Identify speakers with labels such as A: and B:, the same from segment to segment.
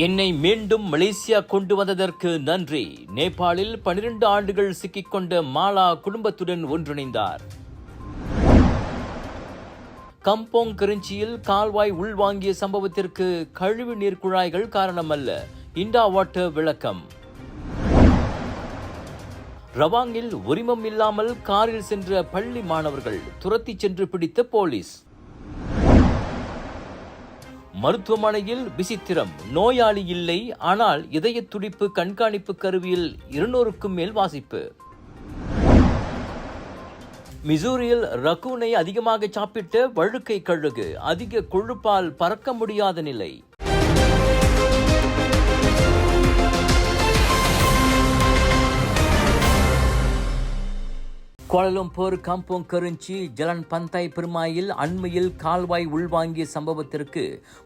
A: என்னை மீண்டும் மலேசியா கொண்டு வந்ததற்கு நன்றி. நேபாளில் 12 ஆண்டுகள் சிக்கிக்கொண்ட மாலா குடும்பத்துடன் ஒன்றிணைந்தார். கம்போங் கிரிஞ்சியில் கால்வாய் உள்வாங்கிய சம்பவத்திற்கு கழிவு நீர் குழாய்கள் காரணமல்ல. இண்டா வாட்டர் விளக்கம். ரவாங்கில் உரிமம் இல்லாமல் காரில் சென்ற பள்ளி மாணவர்கள் துரத்திச் சென்று பிடித்த போலீஸ். மருத்துவமனையில் விசித்திரம். நோயாளி இல்லை ஆனால் இதய துடிப்பு கண்காணிப்பு கருவியில் இருநூறுக்கும் மேல் வாசிப்பு. மிசூரியில் ரக்கூனை அதிகமாக சாப்பிட்ட வழுக்கை கழுகு. அதிக கொழுப்பால் பறக்க முடியாத நிலை. கோலலம்பூர் காம்போங் கருஞ்சி ஜலன் பந்தாய் பெருமாயில் அண்மையில் கால்வாய் உள்வாங்கிய சம்பவத்திற்கு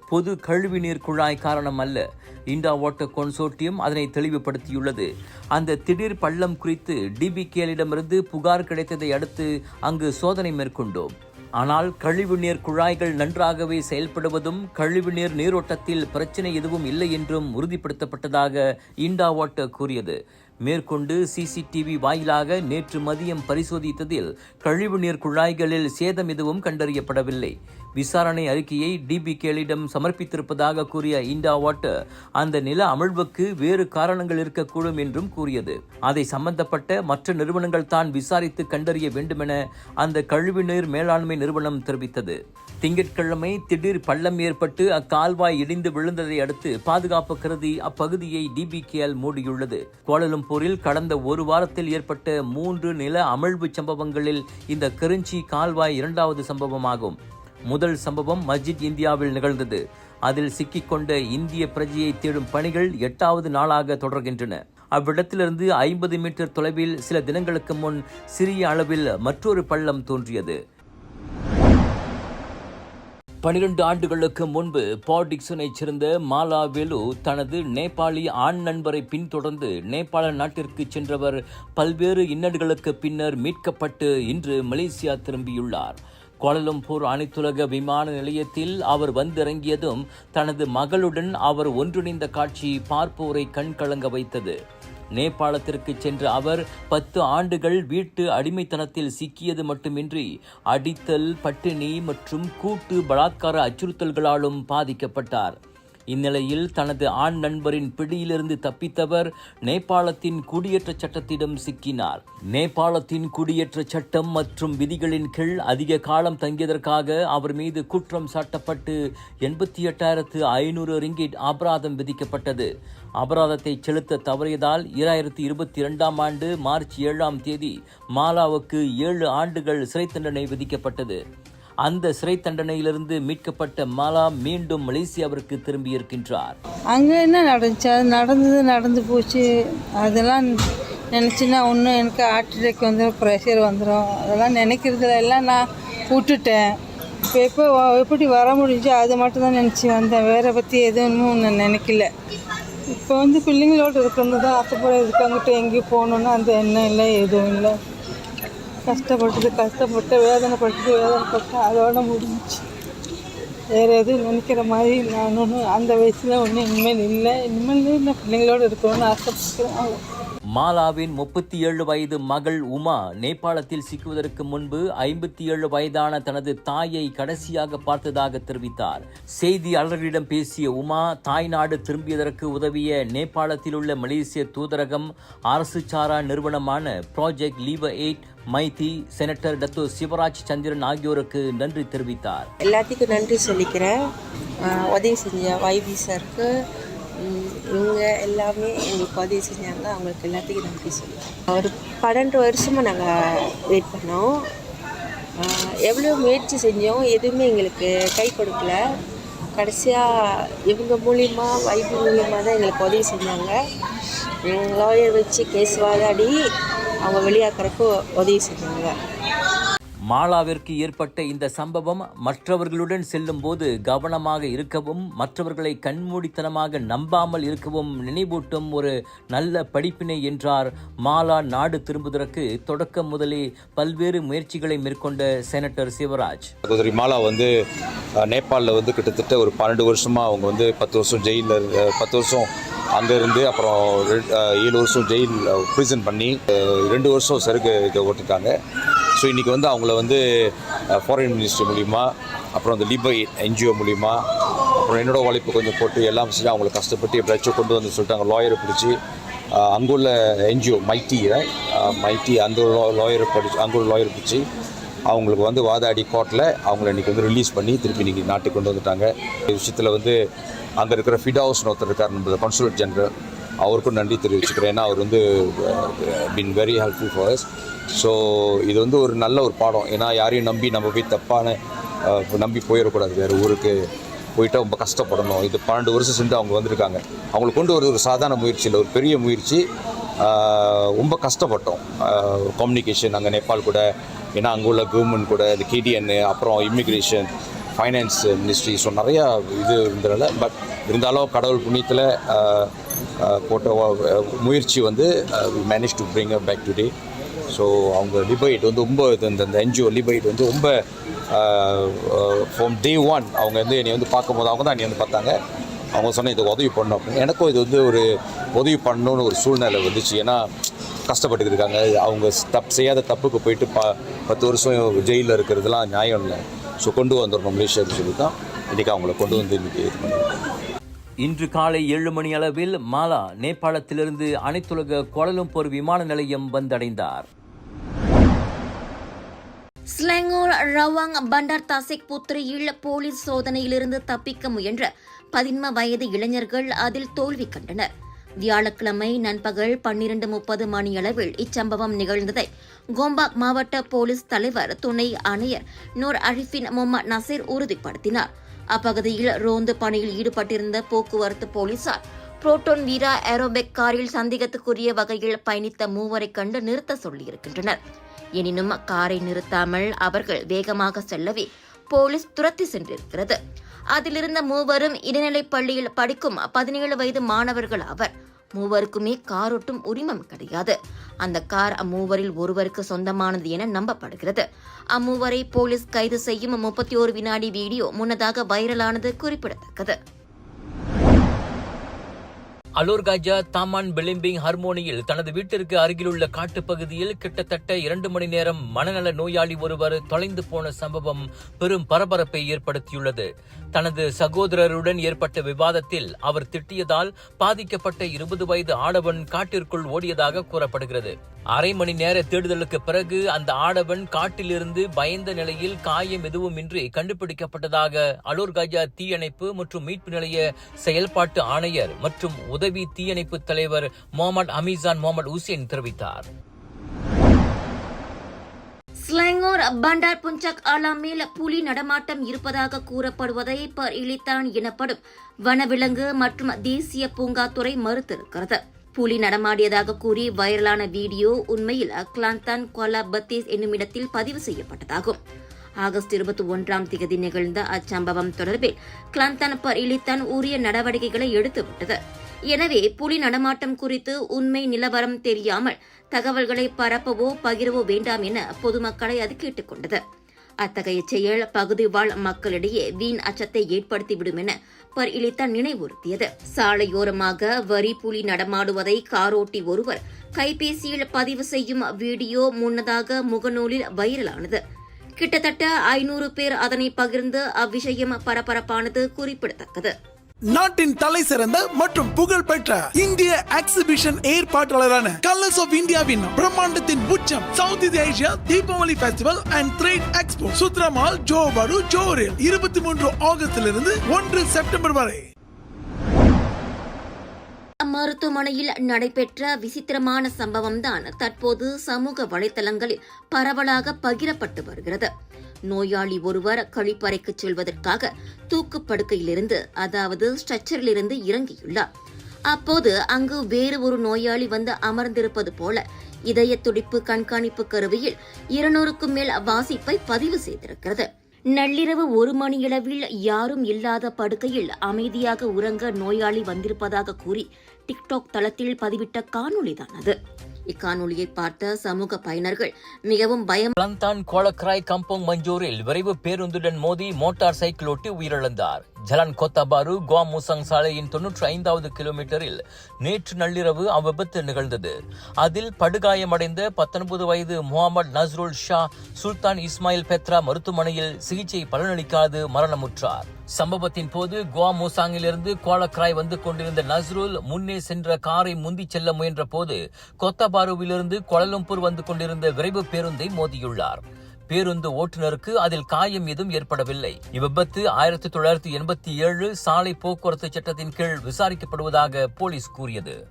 A: பொது கழிவுநீர் குழாய் காரணம் அல்ல. இண்டா ஓட்ட கன்சோர்டியம் அதனை தெளிவுபடுத்தியுள்ளது. அந்த திடீர் பள்ளம் குறித்து டிபிகேலிடமிருந்து புகார் கிடைத்ததை அடுத்து அங்கு சோதனை மேற்கொண்டோம். ஆனால் கழிவுநீர் குழாய்கள் நன்றாகவே செயல்படுவதும் கழிவுநீர் நீரோட்டத்தில் பிரச்சனை எதுவும் இல்லை என்றும் உறுதிப்படுத்தப்பட்டதாக இண்டா வாட்டர் கூறியது. மேற்கொண்டு சிசிடிவி வாயிலாக நேற்று மதியம் பரிசோதித்ததில் கழிவுநீர் குழாய்களில் சேதம் எதுவும் கண்டறியப்படவில்லை. விசாரணை அறிக்கையை டிபிகேலிடம் சமர்ப்பித்திருப்பதாக கூறிய இண்டா வாட்டர் அந்த நில அமிழ்வுக்கு வேறு காரணங்கள் இருக்கக்கூடும் என்றும் கூறியது. அதை சம்பந்தப்பட்ட மற்ற நிறுவனங்கள் தான் விசாரித்து கண்டறிய வேண்டுமென அந்த கழிவுநீர் மேலாண்மை நிறுவனம் தெரிவித்தது. திங்கட்கிழமை திடீர் பள்ளம் ஏற்பட்டு அக்கால்வாய் இடிந்து விழுந்ததை அடுத்து பாதுகாப்பு கருதி அப்பகுதியை டிபிகேஎல் மூடியுள்ளது. கோலலம்பூரில் கடந்த ஒரு வாரத்தில் ஏற்பட்ட மூன்று நில அமிழ்வு சம்பவங்களில் இந்த கருஞ்சி கால்வாய் இரண்டாவது சம்பவமாகும். முதல் சம்பவம் மஸ்ஜித் இந்தியாவில் நிகழ்ந்தது. அதில் சிக்கிக்கொண்ட இந்திய பிரஜையை தேடும் பணிகள் எட்டாவது நாளாக தொடர்கின்றன. அவ்விடத்திலிருந்து ஐம்பது மீட்டர் தொலைவில் சில தினங்களுக்கு முன் சிறிய அளவில் மற்றொரு பள்ளம் தோன்றியது. பனிரெண்டு ஆண்டுகளுக்கு முன்பு பாடிக்சனைச் சேர்ந்த மாலா வேலு தனது நேபாளி ஆண் நண்பரை பின்தொடர்ந்து நேபாள நாட்டிற்கு சென்றவர் பல்வேறு இன்னல்களுக்கு பின்னர் மீட்கப்பட்டு இன்று மலேசியா திரும்பியுள்ளார். கோலலம்பூர் அனைத்துலக விமான நிலையத்தில் அவர் வந்திறங்கியதும் தனது மகளுடன் அவர் ஒன்றிணைந்த காட்சி பார்ப்போரை கண்கலங்க வைத்தது. நேபாளத்திற்கு சென்ற அவர் பத்து ஆண்டுகள் வீட்டு அடிமைத்தனத்தில் சிக்கியது மட்டுமின்றி அடித்தல் பட்டினி மற்றும் கூட்டு பலாத்கார அச்சுறுத்தல்களாலும் பாதிக்கப்பட்டார். இந்நிலையில் தனது ஆண் நண்பரின் பிடியிலிருந்து தப்பித்தவர் நேபாளத்தின் குடியேற்ற சட்டத்திடம் சிக்கினார். நேபாளத்தின் குடியேற்ற சட்டம் மற்றும் விதிகளின் கீழ் அதிக காலம் தங்கியதற்காக அவர் மீது குற்றம் சாட்டப்பட்டு எண்பத்தி எட்டாயிரத்து ஐநூறு ரிங்கிட் அபராதம் விதிக்கப்பட்டது. அபராதத்தை செலுத்த தவறியதால் இராயிரத்தி இருபத்தி இரண்டாம் ஆண்டு மார்ச் ஏழாம் தேதி மாலாவுக்கு ஏழு ஆண்டுகள் சிறை தண்டனை விதிக்கப்பட்டது. அந்த சிறை தண்டனையிலிருந்து மீட்கப்பட்ட மாலா மீண்டும் மலேசியாவிற்கு திரும்பியிருக்கின்றார்
B: அங்கே என்ன நடந்துச்சு? அது நடந்தது நடந்து போச்சு. அதெல்லாம் நினச்சின்னா ஒன்றும் எனக்கு ஹார்ட் அட்டாக் வந்துடும் ப்ரெஷர் வந்துடும் அதெல்லாம் நினைக்கிறதுல எல்லாம் நான் விட்டுட்டேன். இப்போ எப்போ எப்படி வர முடிஞ்சோ அது மட்டும் தான் நினச்சி வந்தேன். வேற பற்றி எதுவும் நான் நினைக்கல. இப்போ வந்து பிள்ளைங்களோட இருக்கிறது தான். ஆசைப்பட இருக்காங்கிட்ட எங்கேயும் போகணுன்னு அந்த எண்ணம் இல்லை எதுவும் இல்லை. கஷ்டப்பட்டது கஷ்டப்பட்டு வேதனைப்பட்டு வேதனைப்பட்டு அதோட முடிஞ்சுச்சு. வேறு எதுவும் நினைக்கிற மாதிரி நான் ஒன்றும் அந்த வயசில் ஒன்றும் இனிமேல் இல்லை. இனிமேல் இல்லை. பிள்ளைங்களோடு இருக்கணும்னு ஆசைப்படுறேன்.
A: மாலாவின் முப்பத்தி ஏழு வயது மகள் உமா நேபாளத்தில் சிக்குவதற்கு முன்பு ஐம்பத்தி ஏழு வயதான தனது தாயை கடைசியாக பார்த்ததாக தெரிவித்தார். செய்தியாளர்களிடம் பேசிய உமா தாய்நாடு திரும்பியதற்கு உதவிய நேபாளத்தில் உள்ள மலேசிய தூதரகம் அரசு சாரா நிறுவனமான ப்ராஜெக்ட் லீவ எயிட் மைதி செனட்டர் டத்து சிவராஜ் சந்திரன் ஆகியோருக்கு நன்றி தெரிவித்தார்.
C: எல்லாத்துக்கும் நன்றி சொல்லிக்கிறேன். உதவி செஞ்ச வைபி சாருக்கு இவங்க எல்லாமே எங்களுக்கு உதவி செஞ்சாங்க. அவங்களுக்கு எல்லாத்துக்கும் நன்றி சொல்லுவேன். ஒரு பன்னெண்டு வருஷமாக நாங்கள் வெயிட் பண்ணோம். எவ்வளோ முயற்சி செஞ்சோம் எதுவுமே எங்களுக்கு கை கொடுக்கல. கடைசியாக இவங்க மூலிமா வைப்பு மூலியமாக தான் எங்களுக்கு உதவி செஞ்சாங்க. லாயர் வச்சு கேஸ் வாதாடி அவங்க வெளியாக்குறக்கு உதவி செஞ்சாங்க.
A: மாலாவிற்கு ஏற்பட்ட இந்த சம்பவம் மற்றவர்களுடன் செல்லும்போது கவனமாக இருக்கவும் மற்றவர்களை கண்மூடித்தனமாக நம்பாமல் இருக்கவும் நினைவூட்டும் ஒரு நல்ல படிப்பினை என்றார் மாலா நாடு திரும்புவதற்கு தொடக்கம் முதலே பல்வேறு முயற்சிகளை மேற்கொண்ட செனட்டர் சிவராஜ்.
D: சகோதரி மாலா வந்து நேபாளில் வந்து கிட்டத்தட்ட ஒரு பன்னெண்டு வருஷமாக அவங்க வந்து பத்து வருஷம் ஜெயிலில் பத்து வருஷம் அங்கேருந்து அப்புறம் ஏழு வருஷம் ஜெயில் ப்ரிசன் பண்ணி ரெண்டு வருஷம் சருக்கு இதை ஓட்டிருக்காங்க ஸோ இன்றைக்கி வந்து அவங்கள வந்து ஃபாரின் மினிஸ்ட்ரி மூலிமா அப்புறம் அந்த லிபை என்ஜிஓ மூலிமா அப்புறம் என்னோட உழைப்பு கொஞ்சம் போட்டு எல்லாம் செஞ்சு அவங்கள கஷ்டப்பட்டு எப்படியாச்சும் கொண்டு வந்து சொல்லிட்டாங்க. லாயரை பிடிச்சி அங்குள்ள என்ஜிஓ மைட்டி மைட்டி அந்த லாயரை படிச்சு அங்குள்ள லாயர் பிடிச்சி அவங்களுக்கு வந்து வாதாடி கோர்ட்டில் அவங்கள இன்றைக்கி வந்து ரிலீஸ் பண்ணி திருப்பி இன்றைக்கி நாட்டுக்கு கொண்டு வந்துட்டாங்க. இந்த விஷயத்தில் வந்து அங்கே இருக்கிற ஃபிட் ஹவுஸ்னு ஒருத்தர் இருக்கார் நம்ம கான்சுலேட் ஜெனரல் அவருக்கும் நன்றி தெரிவிச்சுக்கிறேன். ஏன்னா அவர் வந்து been very helpful for us. So இது வந்து ஒரு நல்ல ஒரு பாடம். ஏன்னா யாரையும் நம்பி நம்ம போய் தப்பான நம்பி போயிடக்கூடாது. வேறு ஊருக்கு போயிட்டால் ரொம்ப கஷ்டப்படணும். இது பன்னெண்டு வருஷம் சென்று அவங்க வந்திருக்காங்க. அவங்களை கொண்டு வர ஒரு சாதாரண முயற்சி இல்லை. ஒரு பெரிய முயற்சி. ரொம்ப கஷ்டப்பட்டோம். கம்யூனிகேஷன் அங்கே நேபாள் கூட ஏன்னா அங்கே உள்ள கவர்மெண்ட் கூட இந்த கேடிஎன் அப்புறம் இமிக்ரேஷன் ஃபைனான்ஸ் மினிஸ்ட்ரி ஸோ நிறையா இது இருந்தனால பட் இருந்தாலும் கடவுள் புண்ணியத்தில் போட்ட முயற்சி வந்து manage to bring back today so அவங்க லிபைட் வந்து ரொம்ப இது இந்த இந்த என்ஜிஓ லிபைட் வந்து ரொம்ப ஃப்ரம் டே ஒன் அவங்க வந்து என்னை வந்து பார்க்கும்போது அவங்க தான் என்னை வந்து பார்த்தாங்க. அவங்க சொன்ன இது உதவி பண்ணணும் அப்படின்னு எனக்கும் இது வந்து ஒரு உதவி பண்ணணும்னு ஒரு சூழ்நிலை வந்துச்சு. ஏன்னா கஷ்டப்பட்டு இருக்காங்க. அவங்க தப்பு செய்யாத தப்புக்கு போயிட்டு ப பத்து வருஷம் ஜெயிலில் இருக்கிறதுலாம் நியாயம் இல்லை. ஸோ கொண்டு வந்துடணும் மலேசியாவுக்கு சொல்லி தான் இன்றைக்கி அவங்கள கொண்டு வந்து இன்றைக்கி இது
A: இன்று காலை ஏழு மணி அளவில் மாலா நேபாளத்திலிருந்து அனைத்துலக கோலலம்பூர் விமான நிலையம் வந்தடைந்தார்.
E: ஸ்லெங்கோல் ரவாங் பண்டார் தாசிக் புத்திரியில் போலீஸ் சோதனையிலிருந்து தப்பிக்க முயன்ற பதின்ம வயது இளைஞர்கள் அதில் தோல்வி கண்டனர். வியாழக்கிழமை நண்பகல் பன்னிரண்டு முப்பது மணியளவில் இச்சம்பவம் நிகழ்ந்ததை கோம்பாக் மாவட்ட போலீஸ் தலைவர் துணை ஆணையர் நூர் அரிஃபின் முகமது நசீர் உறுதிப்படுத்தினார். அப்பகுதியில் ரோந்து பணியில் ஈடுபட்டிருந்த போக்குவரத்து போலீசார் புரோட்டோன் வீரா ஏரோபெக் காரில் சந்தேகத்துக்குரிய வகையில் பயணித்த மூவரை கண்டு நிறுத்த சொல்லியிருக்கின்றனர். எனினும் காரை நிறுத்தாமல் அவர்கள் வேகமாக செல்லவே போலீஸ் துரத்தி சென்றிருக்கிறது. அதிலிருந்த மூவரும் இடைநிலைப் பள்ளியில் படிக்கும் பதினேழு வயது மாணவர்கள் அவர் மூவருக்குமே காரோட்டும் உரிமம் கிடையாது. அந்த கார் அம்மூவரில் ஒருவருக்கு சொந்தமானது என நம்பப்படுகிறது. அம்மூவரை போலீஸ் கைது செய்யும் முப்பத்தி ஓரு வினாடி வீடியோ முன்னதாக வைரலானது குறிப்பிடத்தக்கது.
A: அலோர் காஜா தாமான் பிலிம்பிங் ஹார்மோனியில் தனது வீட்டிற்கு அருகிலுள்ள காட்டுப்பகுதியில் கிட்டத்தட்ட இரண்டு மணி நேரம் மனநல நோயாளி ஒருவர் தொலைந்து போன சம்பவம் பெரும் பரபரப்பை ஏற்படுத்தியுள்ளது. தனது சகோதரருடன் ஏற்பட்ட விவாதத்தில் அவர் திட்டியதால் பாதிக்கப்பட்ட இருபது வயது ஆடவன் காட்டிற்குள் ஓடியதாக கூறப்படுகிறது. அரை மணி நேர தேடுதலுக்கு பிறகு அந்த ஆடவன் காட்டிலிருந்து பயந்த நிலையில் காயம் எதுவுமின்றி கண்டுபிடிக்கப்பட்டதாக அலூர் காஜா தீயணைப்பு மற்றும் மீட்பு நிலைய செயல்பாட்டு ஆணையர் மற்றும் உதவி தீயணைப்பு தலைவர் முகமது அமீசான் முகமது ஹுசேன் தெரிவித்தார்.
E: ஸ்லாங்கோர் பண்டார் புஞ்சக் ஆலாமில் புலி நடமாட்டம் இருப்பதாக கூறப்படுவதை பர் இலித்தான் எனப்படும் வனவிலங்கு மற்றும் தேசிய பூங்காத்துறை மறுத்திருக்கிறது. புலி நடமாடியதாக கூறி வைரலான வீடியோ உண்மையில் அக்லாந்தான் குவாலா பத்தீஸ் என்னுமிடத்தில் பதிவு செய்யப்பட்டதாகும். ஆகஸ்ட் இருபத்தி ஒன்றாம் தேதி நிகழ்ந்த அச்சம்பவம் தொடர்பில் கிளாந்தான் பர் இலித்தான் உரிய நடவடிக்கைகளை எடுத்துவிட்டது. எனவே புலி நடமாட்டம் குறித்து உண்மை நிலவரம் தெரியாமல் தகவல்களை பரப்பவோ பகிரவோ வேண்டாம் என பொதுமக்களை அது கேட்டுக்கொண்டது. அத்தகைய செயல் பகுதி வாழ் மக்களிடையே வீண் அச்சத்தை ஏற்படுத்திவிடும் என பர் நினைவுறுத்தியது. சாலையோரமாக வரி புலி நடமாடுவதை காரோட்டி ஒருவர் கைபேசியில் பதிவு செய்யும் வீடியோ முன்னதாக முகநூலில் வைரலானது. கிட்டத்தட்ட ஐநூறு பேர் அதனை பகிர்ந்து அவ்விஷயம் பரபரப்பானது குறிப்பிடத்தக்கது.
F: நாட்டின் தலை சிறந்த மற்றும் புகழ்பெற்ற இந்திய எக்ஸிபிஷன் ஏற்பாட்டாளரான கலர்ஸ் ஆஃப் இந்தியாவின் பிரம்மாண்டத்தின் உச்சம் சவுத் இந்திய Asia Deepavali festival and trade expo சுத்ரமால் ஜோபாடு ஜோரில் இருபத்தி மூன்று ஆகஸ்டிலிருந்து ஒன்று செப்டம்பர் வரை.
E: மருத்துவமனையில் நடைபெற்ற விசித்திரமான சம்பவம்தான் தற்போது சமூக வலைதளங்களில் பரவலாக பகிரப்பட்டு வருகிறது. நோயாளி ஒருவர் கழிப்பறைக்கு செல்வதற்காக தூக்கு படுக்கையிலிருந்து அதாவது ஸ்ட்ரெச்சரிலிருந்து இறங்கியுள்ளார். அப்போது அங்கு வேறு ஒரு நோயாளி வந்து அமர்ந்திருப்பது போல இதய துடிப்பு கண்காணிப்பு கருவியில் இருநூறுக்கும் மேல் வாசிப்பை பதிவு செய்திருக்கிறது. நள்ளிரவு ஒரு மணியளவில் யாரும் இல்லாத படுக்கையில் அமைதியாக உறங்க நோயாளி வந்திருப்பதாக கூறி டிக்டாக் தளத்தில் பதிவிட்ட காணொளிதான் அது இக்காணொலியை பார்த்த சமூக பயனர்கள் மிகவும் பயம்
A: பலந்தான் கோலக்ராய் கம்பங் மஞ்சூரில் விரைவு பேருந்துடன் மோதி மோட்டார் சைக்கிள் ஓட்டி உயிரிழந்தார். ஜலன் கொத்தபாரு குவா முசங் சாலையின் தொன்னூற்றி ஐந்தாவது கிலோமீட்டரில் நேற்று நள்ளிரவு அவ்விபத்து நிகழ்ந்தது. அதில் படுகாயமடைந்த பத்தொன்பது வயது Mohamad Nasrul Shah Sultan Ismail Petra மருத்துவமனையில் சிகிச்சை பலனளிக்காது மரணமுற்றார். சம்பவத்தின் போது குவா மூசாங்கிலிருந்து கோலக்ராய் வந்து கொண்டிருந்த நஸ்ருல் முன்னே சென்ற காரை முந்தி செல்ல முயன்ற போது கொத்தபாருவிலிருந்து கொலலம்பூர் வந்து கொண்டிருந்த விரைவு பேருந்தை மோதியுள்ளார். பேருந்து ஓட்டுநருக்கு அதில் காயம் எதுவும் ஏற்படவில்லை. இவ்விபத்து ஆயிரத்தி தொள்ளாயிரத்தி எண்பத்தி ஏழு சாலை போக்குவரத்து சட்டத்தின் கீழ் விசாரிக்கப்படுவதாக போலீஸ் கூறியது.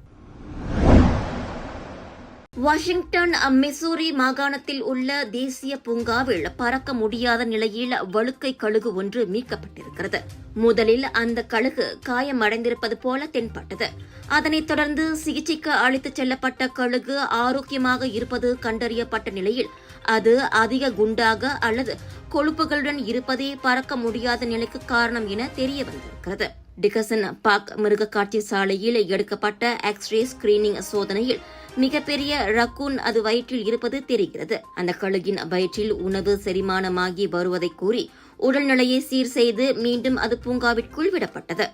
E: வாஷிங்டன் மிசூரி மாகாணத்தில் உள்ள தேசிய பூங்காவில் பறக்க முடியாத நிலையில் வழுக்கை கழுகு ஒன்று மீட்கப்பட்டிருக்கிறது. முதலில் அந்த கழுகு காயமடைந்திருப்பது போல தென்பட்டது. அதனைத் தொடர்ந்து சிகிச்சைக்கு அழைத்துச் செல்லப்பட்ட கழுகு ஆரோக்கியமாக இருப்பது கண்டறியப்பட்ட நிலையில் அது அதிக குண்டாக அல்லது கொழுப்புகளுடன் இருப்பதே பறக்க முடியாத நிலைக்கு காரணம் என தெரிய வந்திருக்கிறது டிகசன் பார்க் மிருகக்காட்சி சாலையில் எடுக்கப்பட்ட எக்ஸ்ரே ஸ்கிரீனிங் சோதனையில் மிகப்பெரிய ரக்கூன் அது வயிற்றில் இருப்பது தெரிகிறது. அந்த கழுகின் வயிற்றில் உணவு செரிமானமாகி வருவதை கூறி உடல்நிலையை சீர் செய்து மீண்டும் அது பூங்காவிற்குள் விடப்பட்டது.